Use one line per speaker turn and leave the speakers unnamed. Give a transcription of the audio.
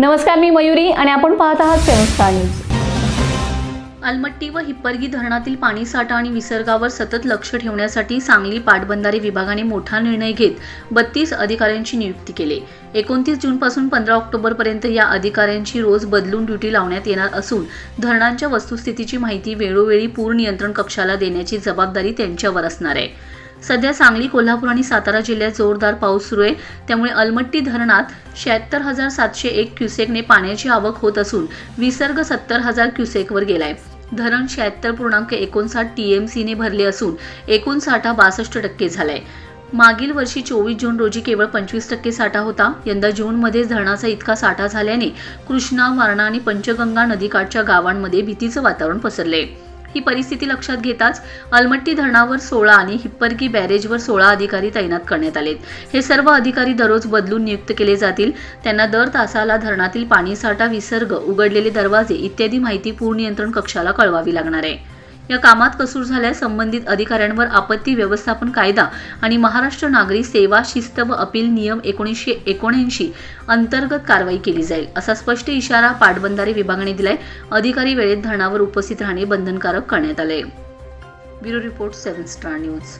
नमस्कार मी मयुरी आणि आपण पाहत आहात सेवन स्टार न्यूज.
अलमट्टी व हिप्परगी धरणातील पाणीसाठा आणि विसर्गावर सतत लक्ष ठेवण्यासाठी सांगली पाटबंधारे विभागाने मोठा निर्णय घेत बत्तीस अधिकाऱ्यांची नियुक्ती केली. एकोणतीस जूनपासून पंधरा ऑक्टोबरपर्यंत या अधिकाऱ्यांची रोज बदलून ड्युटी लावण्यात येणार असून धरणांच्या वस्तुस्थितीची माहिती वेळोवेळी पूर नियंत्रण कक्षाला देण्याची जबाबदारी त्यांच्यावर असणार आहे. सध्या सांगली कोल्हापूर आणि सातारा जिल्ह्यात जोरदार पाऊस सुरू आहे. त्यामुळे अलमट्टी धरणात शहात्तर हजार सातशे एक क्युसेकने पाण्याची आवक होत असून विसर्ग सत्तर हजार क्युसेकवर गेलाय. धरण शहात्तर पूर्णांक एकोणसाठ टीएमसीने भरले असून एकूण साठा बासष्ट टक्के झालाय. मागील वर्षी चोवीस जून रोजी केवळ पंचवीस टक्के साठा होता. यंदा जूनमध्ये धरणाचा इतका साठा झाल्याने कृष्णा वारणा आणि पंचगंगा नदीकाठच्या गावांमध्ये भीतीचं वातावरण पसरले ही परिस्थिती लक्षात घेताच अलमट्टी धरणावर सोळा आणि हिप्परगी बॅरेजवर सोळा अधिकारी तैनात करण्यात आलेत. हे सर्व अधिकारी दररोज बदलून नियुक्त केले जातील. त्यांना दर तासाला धरणातील पाणीसाठा विसर्ग उघडलेले दरवाजे इत्यादी माहिती पूर नियंत्रण कक्षाला कळवावी लागणार आहे. या कामात कसूर झाल्यास संबंधित अधिकाऱ्यांवर आपत्ती व्यवस्थापन कायदा आणि महाराष्ट्र नागरी सेवा शिस्त व अपील नियम एकोणीसशे एकोणऐंशी अंतर्गत कारवाई केली जाईल असा स्पष्ट इशारा पाटबंधारे विभागाने दिलाय. अधिकारी वेळेत धरणावर उपस्थित राहणे बंधनकारक करण्यात आले bureau report seven star news.